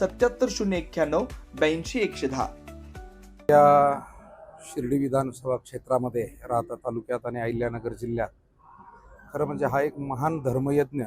सत्याहत्तर शून्य एक्क्याण्णव ब्याऐंशी एकशे दहा. या शिर्डी विधानसभा क्षेत्रामध्ये राहता तालुक्यात आणि अहिल्यानगर जिल्ह्यात खरं म्हणजे हा एक महान धर्मयज्ञ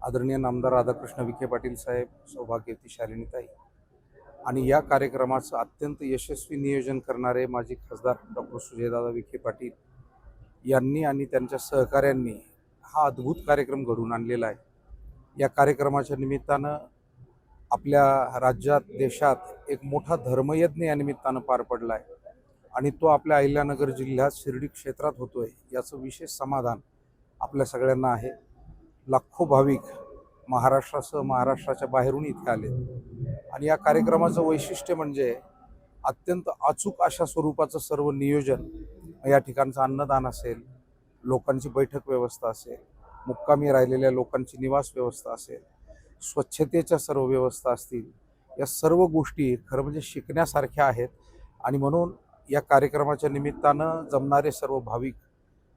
आदरणीय नामदार राधाकृष्ण विखे पाटील साहेब सौभाग्यवती शालिनीताई आणि या कार्यक्रमाचं अत्यंत यशस्वी नियोजन करणारे माजी खासदार डॉक्टर सुजयदादा विखे पाटील यांनी आणि त्यांच्या सहकाऱ्यांनी हा अद्भुत कार्यक्रम घडवून आणलेला आहे. या कार्यक्रमाच्या निमित्तानं आपल्या राज्यात देशात एक मोठा धर्मयज्ञ या निमित्तानं पार पडला आहे आणि तो आपल्या अहिल्यानगर जिल्ह्यात शिर्डी क्षेत्रात होतोय याचं विशेष समाधान आपल्या सगळ्यांना आहे. लाखो भाविक महाराष्ट्रासह महाराष्ट्राच्या बाहेरून इथे आले. आणि या कार्यक्रमाचं वैशिष्ट्य म्हणजे अत्यंत अचूक अशा स्वरूपाचं सर्व नियोजन. या ठिकाणचं अन्नदान असेल लोकांची बैठक व्यवस्था असेल मुक्कामी राहिलेल्या लोकांची निवास व्यवस्था असेल स्वच्छतेच्या सर्व व्यवस्था असतील या सर्व गोष्टी खरं म्हणजे शिकण्यासारख्या आहेत. आणि म्हणून या कार्यक्रमाच्या निमित्तानं जमणारे सर्व भाविक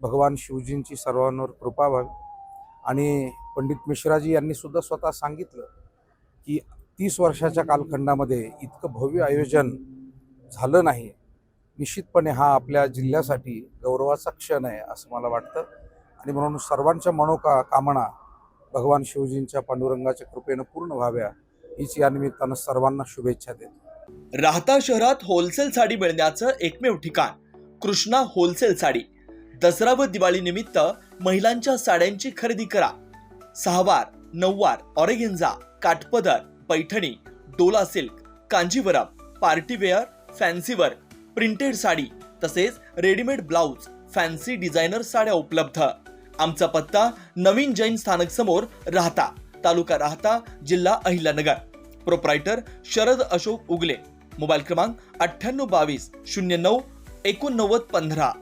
भगवान शिवजींची सर्वांवर कृपा व्हावी. आणि पंडित मिश्राजी यांनी सुद्धा स्वतः सांगितलं की तीस वर्षाच्या कालखंडामध्ये इतकं भव्य आयोजन झालं नाही. निश्चितपणे हा आपल्या जिल्ह्यासाठी गौरवाचा क्षण आहे असं मला वाटतं. आणि म्हणून सर्वांच्या मनोका कामना भगवान शिवजींच्या पांडुरंगाच्या कृपेनं पूर्ण व्हाव्या हीच या निमित्तानं सर्वांना शुभेच्छा देतो. राहता शहरात होलसेल साडी मिळण्याचं एकमेव ठिकाण कृष्णा होलसेल साडी. दसरा व दिवाळी निमित्त महिलांच्या साड्यांची खरेदी करा. सहावार नऊवार organza काठपदर Paithani Dola silk Kanjeevaram partywear fancy wear printed sari तसेच रेडीमेड ब्लाऊज फॅन्सी डिझायनर साड्या उपलब्ध. आमचा पत्ता नवीन जैन स्थानक समोर राहता तालुका राहता जिल्हा अहिल्यानगर. प्रोप्रायटर शरद अशोक उगले. मोबाईल क्रमांक अठ्ठ्याण्णव बावीस शून्य नऊ एकोणनव्वद पंधरा.